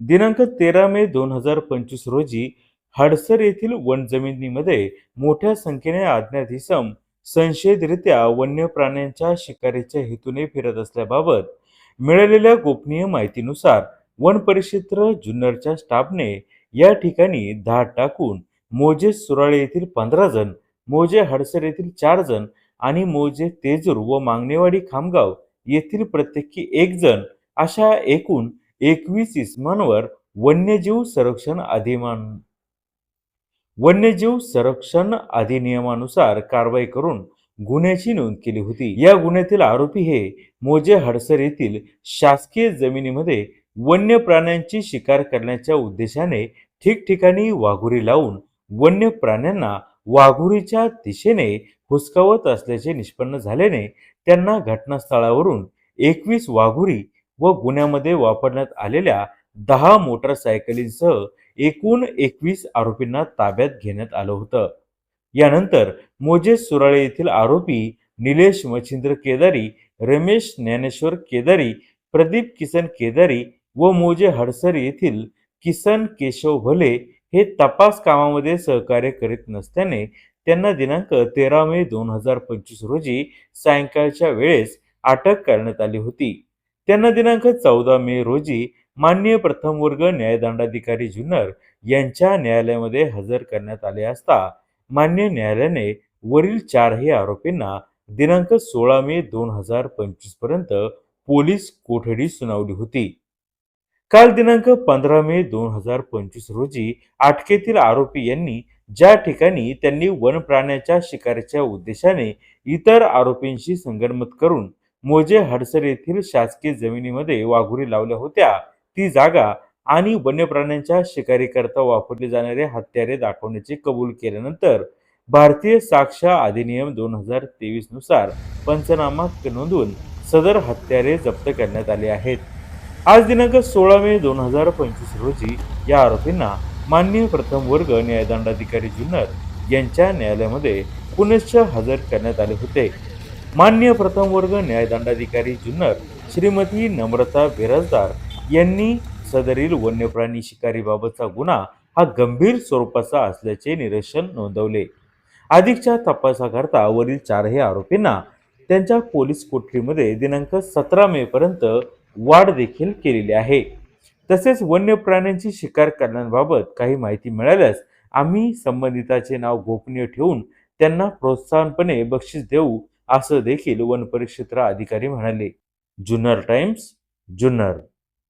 दिनांक तेरा मे दोन हजार पंचवीस रोजी हडसर येथील वन जमिनीमध्ये मोठ्या संख्येने अज्ञात इसम संशयितरित्या वन्य प्राण्यांच्या शिकारीच्या हेतूने फिरत असल्याबाबत मिळालेल्या गोपनीय माहितीनुसार वन परिक्षेत्र जुन्नरच्या स्टाफने या ठिकाणी धाड टाकून मोजे सुराळे येथील पंधरा जण मोजे हडसर येथील चार जण आणि मोजे तेजूर व मांगणेवाडी खामगाव येथील प्रत्येकी एक जण अशा एकूण एकवीस इसमांवर वन्यजीव संरक्षण अधिमान. वन्यजीव संरक्षण अधिनियमानुसार कारवाई करून गुन्ह्याची नोंद केली होती. या गुन्ह्यातील आरोपी हे मोजे हडसर येथील शासकीय जमिनीमध्ये वन्य प्राण्यांची शिकार करण्याच्या उद्देशाने ठिकठिकाणी वाघुरी लावून वन्य प्राण्यांना वाघुरीच्या दिशेने हुसकावत असल्याचे निष्पन्न झाल्याने त्यांना घटनास्थळावरून एकवीस वाघुरी व गुन्ह्यामध्ये वापरण्यात आलेल्या दहा मोटरसायकलींसह एकूण एकवीस आरोपींना ताब्यात घेण्यात आलं होतं. यानंतर मोजे सुराळे येथील आरोपी निलेश मच्छिंद्र केदारी रमेश ज्ञानेश्वर केदारी प्रदीप किसन केदारी व मोजे हडसर येथील किसन केशव भले हे तपास कामामध्ये सहकार्य करीत नसल्याने त्यांना दिनांक तेरा मे दोन हजार पंचवीस रोजी सायंकाळच्या वेळेस अटक करण्यात आली होती. त्यांना दिनांक चौदा मे रोजी माननीय प्रथम वर्ग न्यायदंडाधिकारी जुन्नर यांच्या न्यायालयामध्ये हजर करण्यात आले असता मान्य न्यायालयाने वरील चारही आरोपींना दिनांक सोळा मे दोन हजार पंचवीसपर्यंत पोलीस कोठडी सुनावली होती. काल दिनांक पंधरा मे दोन हजार पंचवीस रोजी अटकेतील आरोपी यांनी ज्या ठिकाणी त्यांनी वनप्राण्याच्या शिकारीच्या उद्देशाने इतर आरोपींशी संगनमत करून मोजे हडसर येथील शासकीय जमिनीमध्ये वाघुरी लावल्या होत्या. ती जागा आणि वन्यप्राण्यांच्या शिकारीकरता वापरले जाणारे हत्यारे दाखवण्याचे कबूल केल्यानंतर भारतीय साक्ष अधिनियम दोन हजार तेवीसनुसार पंचनामा नोंदवून सदर हत्यारे जप्त करण्यात आले आहेत. आज दिनांक सोळा मे दोन हजार पंचवीस रोजी या आरोपींना माननीय प्रथम वर्ग न्यायदंडाधिकारी जुन्नर यांच्या न्यायालयामध्ये पुनश्च हजर करण्यात आले होते. मान्य प्रथम वर्ग न्यायदंडाधिकारी जुन्नर श्रीमती नम्रता बिराजदार यांनी सदरील वन्यप्राणी शिकारीबाबतचा गुन्हा हा गंभीर स्वरूपाचा असल्याचे निरीक्षण नोंदवले. अधिकच्या तपासाकरता वरील चारही आरोपींना त्यांच्या पोलीस कोठडीमध्ये दिनांक सतरा मे पर्यंत वाढ देखील केलेली आहे. तसेच वन्य प्राण्यांची शिकार करण्याबाबत काही माहिती मिळाल्यास आम्ही संबंधिताचे नाव गोपनीय ठेवून त्यांना प्रोत्साहनपणे बक्षीस देऊ असं देखील वन परिक्षेत्र अधिकारी म्हणाले. जुन्नर टाइम्स जुन्नर.